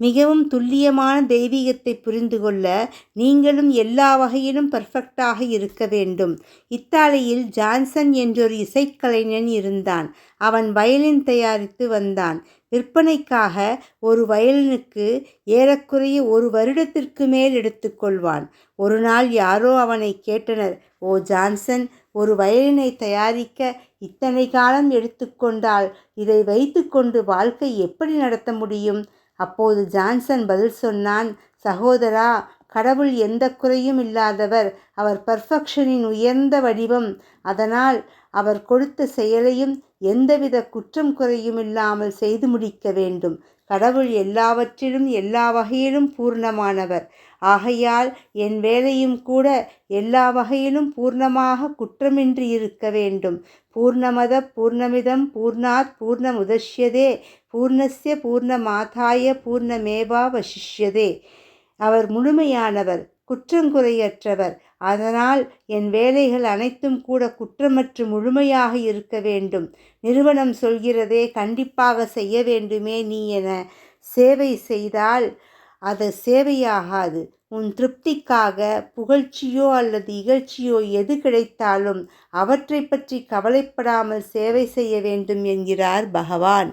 மிகவும் துல்லியமான தெய்வீகத்தை புரிந்து கொள்ள நீங்களும் எல்லா வகையிலும் பர்ஃபெக்டாக இருக்க வேண்டும். இத்தாலியில் ஜான்சன் என்றொரு இசைக்கலைஞன் இருந்தான். அவன் வயலின் தயாரித்து வந்தான். விற்பனைக்காக ஒரு வயலினுக்கு ஏறக்குறைய ஒரு வருடத்திற்கு மேல் எடுத்துக்கொள்வான் ஒரு நாள் யாரோ அவனை கேட்டனர். ஓ ஜான்சன் ஒரு வயலினை தயாரிக்க இத்தனை காலம் எடுத்துக்கொண்டால் இதை வைத்துக்கொண்டு வாழ்க்கை எப்படி நடத்த முடியும்? அப்போது ஜான்சன் பதில் சொன்னான் சகோதரா கடவுள் எந்த குறையும் இல்லாதவர். அவர் பர்ஃபெக்ஷனின் உயர்ந்த வடிவம். அதனால் அவர் கொடுத்த செயலையும் எந்தவித குற்றம் குறையும் இல்லாமல் செய்து முடிக்க வேண்டும். கடவுள் எல்லாவற்றிலும் எல்லா வகையிலும் பூர்ணமானவர். ஆகையால் என் வேலையும் கூட எல்லா வகையிலும் பூர்ணமாக குற்றமின்றி இருக்க வேண்டும். பூர்ணமத பூர்ணமிதம் பூர்ணாத் பூர்ணமுதஷ்யதே. பூர்ணஸ்ய பூர்ணமாதாய பூர்ணமேவா வசிஷ்யதே அவர் முழுமையானவர் குற்றங்குறையற்றவர். அதனால் என் வேலைகள் அனைத்தும் கூட குற்றமற்று முழுமையாக இருக்க வேண்டும். நிறுவனம் சொல்கிறதே கண்டிப்பாக செய்ய வேண்டுமே நீ என சேவை செய்தால் அது சேவையாகாது. உன் திருப்திக்காக புகழ்ச்சியோ அல்லது இகழ்ச்சியோ எது கிடைத்தாலும் அவற்றை பற்றி கவலைப்படாமல் சேவை செய்ய வேண்டும் என்கிறார் பகவான்.